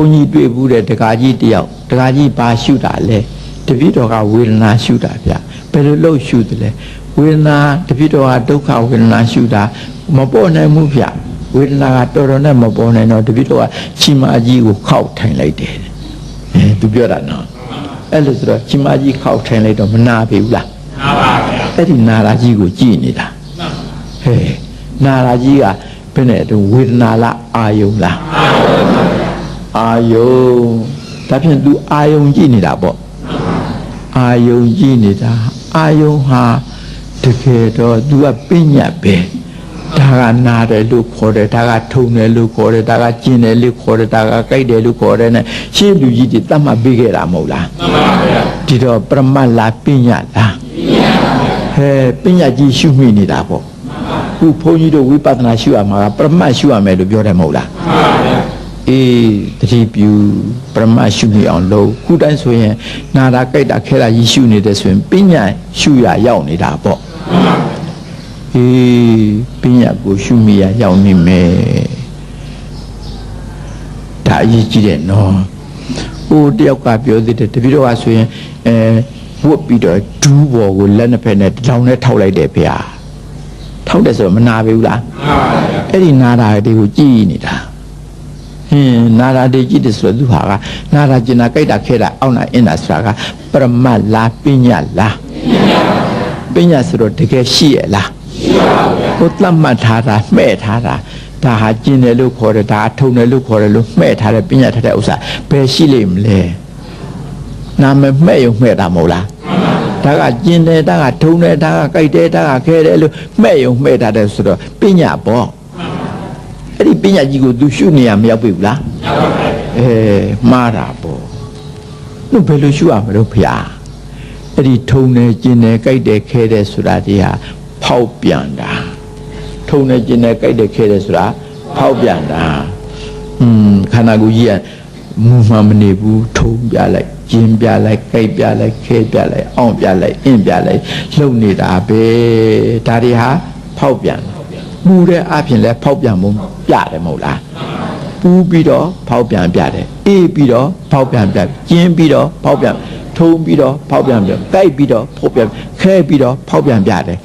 ုန်းကြီးတွေ့ဘူးတဲ့တကာကြီးတယောက်တကာကြီးဘာရှုတာလဲတပည့်တော်ကဝေဒနာရှုတာဗျဘယ်လိုလုပ်ရှုတယ်လဲဝေဒနာတပည့်တော်ကဒုက္ခဝေဒနာရှုတာမပေါ်နိုင်ဘူးဗျဝေဒနာကတော်တော်နဲ့မပေါ်နိုင်တော့တပည့်တော်ကချီမာကြီးကိုခောက်ထိုင်လိုက်တယ်အဲသူပြောတာနော်အဲ့လိုဆိုတော့ချီမာကြီးခောက်ထိုင်လိုက်တော့မနာပြီဘူးလားနာပါဗျာအဲ့ဒီနာရာကြီးကိုကြည်နေတာဟဲ့နာရာကြီးကဘယ်နဲ့တုန်းဝေဒနာလားအာယုံလားအာယုံ ဒါဖြင့် तू အာယုံကြည့်နေတာပေါ့အာယုံကြည့်နေတာအာယုံဟာတကယ်တော့ तू ကပညာပဲဒါကနာတယ်လို့ခေါ်တယ်ဒါကထုံတယ်လို့ခေါ်တယ်ဒါကကျင်တယ်လို့ခေါ်တယ်ဒါကကြိုက်တယ်လို့ခေါ်တယ်နဲ့ရှင်းလူကြီးတွေတတ်မှတ်ပေးခဲ့တာမဟုတ်လားမှန်ပါဗျာဒီတော့ပရမတ်လားပညာလားဟဲပညာကြီးရှုမိနေတာပေါ့ခုဘုန်းကြီးတို့ဝိပဿနာရှုရမှာကပရမတ်ရှုရမယ်လို့ပြောတယ်မဟုတ်လားမှန်ပါဗျာ အေးတတိပြုပရမတ်ရှုမိအောင်လုပ်ခုတိုင်းဆိုရင်နာတာကြိုက်တာခဲတာကြီးရှုနေတယ်ဆိုရင်ပညာရှုရရောက်နေတာပေါ့အေးပညာကိုရှုမိရရောက်နေမယ်ဒါအရေးကြီးတယ်နော်ဟိုတယောက်ကပြောသေးတယ်တပည့်တော်ကဆိုရင်အဲဝတ်ပြီးတော့ဒူးဘော်ကိုလက်နှစ်ဖက်နဲ့လောင်နဲ့ထောက်လိုက်တယ်ဗျာထောက်တယ်ဆိုတော့မနာပြီဘူးလားမှန်ပါဗျာအဲ့ဒီနာတာတွေကိုကြည်နေတာ ဟင်းနာတာတွေကြည်တယ်ဆိုတော့သူဟာကနာတာကျင်တာကြိုက်တာခဲတာအောက်နာအင်းတာဆိုတာကပရမတ်လားပညာလားပညာဆိုတော့တကယ်ရှိရလားရှိပါဗျာဟိုသတ်မှတ်ထားတာမှဲ့ထားတာဒါဟာကျင်တယ်လို့ခေါ်တယ်ဒါထုံတယ်လို့ခေါ်တယ်လို့မှဲ့ထားတယ်ပညာထားတဲ့ဥစ္စာဘယ်ရှိလိမ့်မလဲနာမည်မှဲ့ရုံမှဲ့တာမဟုတ်လားဒါကကျင်တယ်ဒါကထုံတယ်ဒါကကြိုက်တယ်ဒါကခဲတယ်လို့မှဲ့ရုံမှဲ့ထားတယ်ဆိုတော့ပညာပေါ့ အဲ့ဒီပညာကြီးကို तू ရှုနေရမရောက်ပြီဘူးလားအဲမှားတာပေါ့သူဘယ်လိုရှုရမလို့ဖေဟာအဲ့ဒီထုံတယ်ကျင်တယ်ကြိုက်တယ်ခဲတယ်ဆိုတာဒီဟာဖောက်ပြန်တာထုံတယ်ကျင်တယ်ကြိုက်တယ်ခဲတယ်ဆိုတာဖောက်ပြန်တာอืมခန္ဓာကိုယ်ကြီးကမူမှန်မနေဘူးထုံပြလိုက်ကျင်ပြလိုက်ကြိုက်ပြလိုက်ခဲပြလိုက်အောင့်ပြလိုက်အင့်ပြလိုက်လှုပ်နေတာပဲဒါတွေဟာဖောက်ပြန်တာ မူတဲ့အပြင်လဲဖောက်ပြန်မှုပြတယ်မဟုတ်လားပူးပြီးတော့ဖောက်ပြန်ပြတယ်အေးပြီးတော့ဖောက်ပြန်ပြကျင်းပြီးတော့ဖောက်ပြန်ထုံးပြီးတော့ဖောက်ပြန်ပြကြိုက်ပြီးတော့ဖောက်ပြန်ခဲပြီးတော့ဖောက်ပြန်ပြတယ်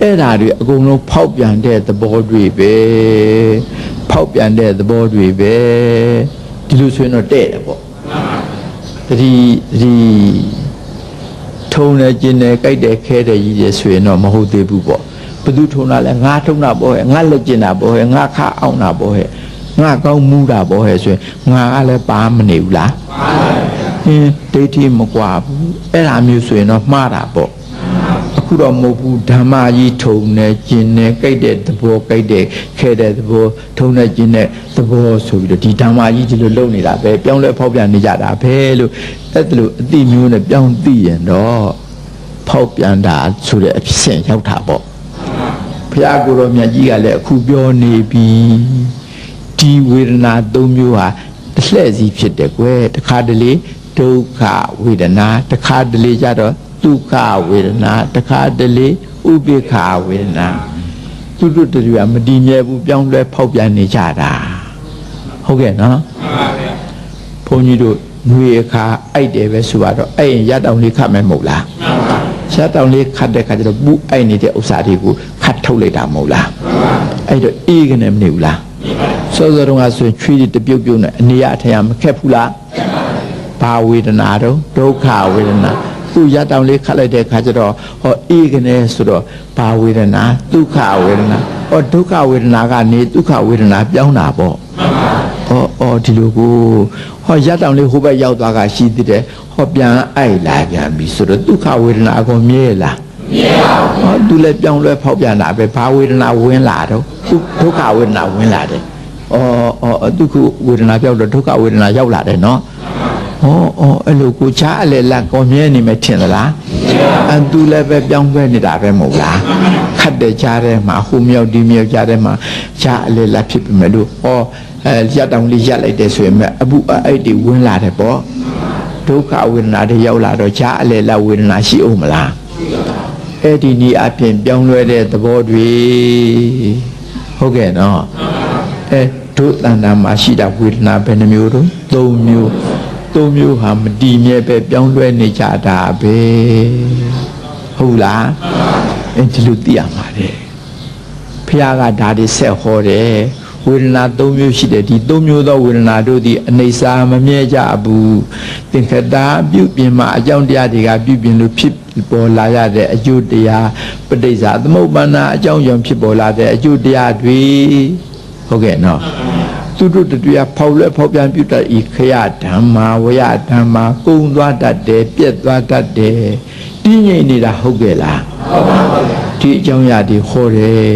အဲ့ဓာတွေအကုန်လုံးဖောက်ပြန်တဲ့သဘောတွေပဲဖောက်ပြန်တဲ့သဘောတွေပဲဒီလိုဆိုရင်တော့တဲ့တယ်ပေါ့တတိတတိထုံတယ်ကျင်းတယ်ကြိုက်တယ်ခဲတယ်ကြီးတယ်ဆိုရင်တော့မဟုတ်သေးဘူးပေါ့ဘယ် သူထုံတာလဲငါထုံတာပေါ့ဟဲ့ငါလက်ကျင်တာပေါ့ဟဲ့ငါခါအောင်တာပေါ့ဟဲ့ငါကောင်းမူတာပေါ့ဟဲ့ဆိုရင်ငါကလည်းပါမနေဘူးလားဟင်းဒိဋ္ဌိမကွာဘူးအဲ့ဒါမျိုးဆိုရင်တော့မှားတာပေါ့အခုတော့မဟုတ်ဘူးဓမ္မကြီးထုံတယ်ကျင်တယ်ကြိုက်တဲ့သဘောကြိုက်တဲ့ခဲတဲ့သဘောထုံတယ်ကျင်တဲ့သဘောဆိုပြီးတော့ဒီဓမ္မကြီးဒီလိုလုပ်နေတာပဲပြောင်းလဲဖောက်ပြန်နေကြတာပဲလို့အဲ့ဒါလို့အတိမျိုးနဲ့ပြောင်းသိရင်တော့ဖောက်ပြန်တာဆိုတဲ့အဖြစ်စဉ်ရောက်တာပေါ့ ဘုရားကိုယ်တော်မြတ်ကြီးကလည်းအခုပြောနေပြီဒီဝေဒနာ၃မျိုးဟာတစ်လှည့်စီဖြစ်တယ်ကွယ်တစ်ခါတလေဒုက္ခဝေဒနာတစ်ခါတလေကျတော့ဒုက္ခဝေဒနာတစ်ခါတလေဥပိ္ပခဝေဒနာသူတို့တူကမတည်မြဲဘူးပြောင်းလဲဖောက်ပြန်နေကြတာဟုတ်ကဲ့နော်မှန်ပါဗျာဘုန်းကြီးတို့ငွေအခါအိုက်တယ်ပဲဆိုတော့အဲ့ရင်ရတောင်လေးခတ်မယ်မဟုတ်လားမှန်ပါ ရတောင်လေးခတ်တဲ့ခါကျတော့ပူအိုက်နေတဲ့ဥစ္စာတွေကိုခတ်ထုတ်လိုက်တာမဟုတ်လားအဲ့တော့အေးကနေမနေဘူးလားစောစောတုန်းကဆိုရင်ချွေးတွေတပြုတ်ပြုတ်နဲ့အနေရအထရမခက်ဘူးလားဘာဝေဒနာတော့ဒုက္ခဝေဒနာခုရတောင်လေးခတ်လိုက်တဲ့ခါကျတော့ဟောအေးကနေဆိုတော့ဘာဝေဒနာဒုက္ခဝေဒနာဟောဒုက္ခဝေဒနာကနေဒုက္ခဝေဒနာပြောင်းတာပေါ့ ဟောအော်ဒီလိုကိုဟောရတောင်လေးဟိုဘက်ရောက်သွားကရှိသေးတယ်ဟောပြန်အိုက်လာပြန်ပြီဆိုတော့ဒုက္ခဝေဒနာအကုန်မြဲလားဟောသူလည်းပြောင်းလဲဖောက်ပြန်တာပဲဘာဝေဒနာဝင်လာတော့ဒုဒုက္ခဝေဒနာဝင်လာတယ်။အော်အော်ဒုက္ခဝေဒနာပြောက်တော့ဒုက္ခဝေဒနာရောက်လာတယ်နော်။ဟောအော်အဲ့လိုကိုချားအလေလက်ကောမြဲနေမယ်ထင်သလား။ အန်သူလည်းပဲပြောင်းလဲနေတာပဲမဟုတ်လား။ခတ်တဲ့ချားထဲမှာဟိုမြောက်ဒီမြောက်ချားထဲမှာချားအလေလက်ဖြစ်ပြီမဲ့လို့ဟောအဲရက်တောင်လေးရက်လိုက်တယ်ဆိုရင်မဲ့အပူအဲ့ဒီဝင်လာတယ်ပေါ့။ဒုက္ခဝေဒနာတွေရောက်လာတော့ချားအလေလက်ဝေဒနာရှိအောင်မလား။အဲ့ဒီနီးအပြင်ပြောင်းလဲတဲ့သဘောတွေဟုတ်ကဲ့နော်အဲဒတို့တဏ္ဍာမှာရှိတာဝေဒနာဘယ်နှမျိုးတော့၃မျိုး ၃မျိုးဟာမတည်မြဲပဲပြောင်းလဲနေကြတာပဲဟုတ်လားအဲဒီလိုသိရမှာတဲ့ဖះကဒါတွေဆက်ဟောတယ်ဝေဒနာ၃မျိုးရှိတယ်ဒီ၃မျိုးသောဝေဒနာတို့သည်အနေစာမမြဲကြဘူးသင်္ခတာပြုပြင်မှာအကြောင်းတရားတွေကပြုပြင်လို့ဖြစ်ပေါ်လာရတဲ့အကျိုးတရားပဋိစ္စသမုပ္ပန္နာအကြောင်းကြောင့်ဖြစ်ပေါ်လာတဲ့အကျိုးတရားတွေဟုတ်ကဲ့နော် သူတို့တရားဖောက်လဲဖောက်ပြန်ပြုတတ်ဤခရဓမ္မာဝရဓမ္မာကုံသွားတတ်တယ်ပြက်သွားတတ်တယ်တည်ငြိမ်နေတာဟုတ်ကဲ့လားဟုတ်ပါဘူးဒီအကြောင်းအရာတွေဟောတယ်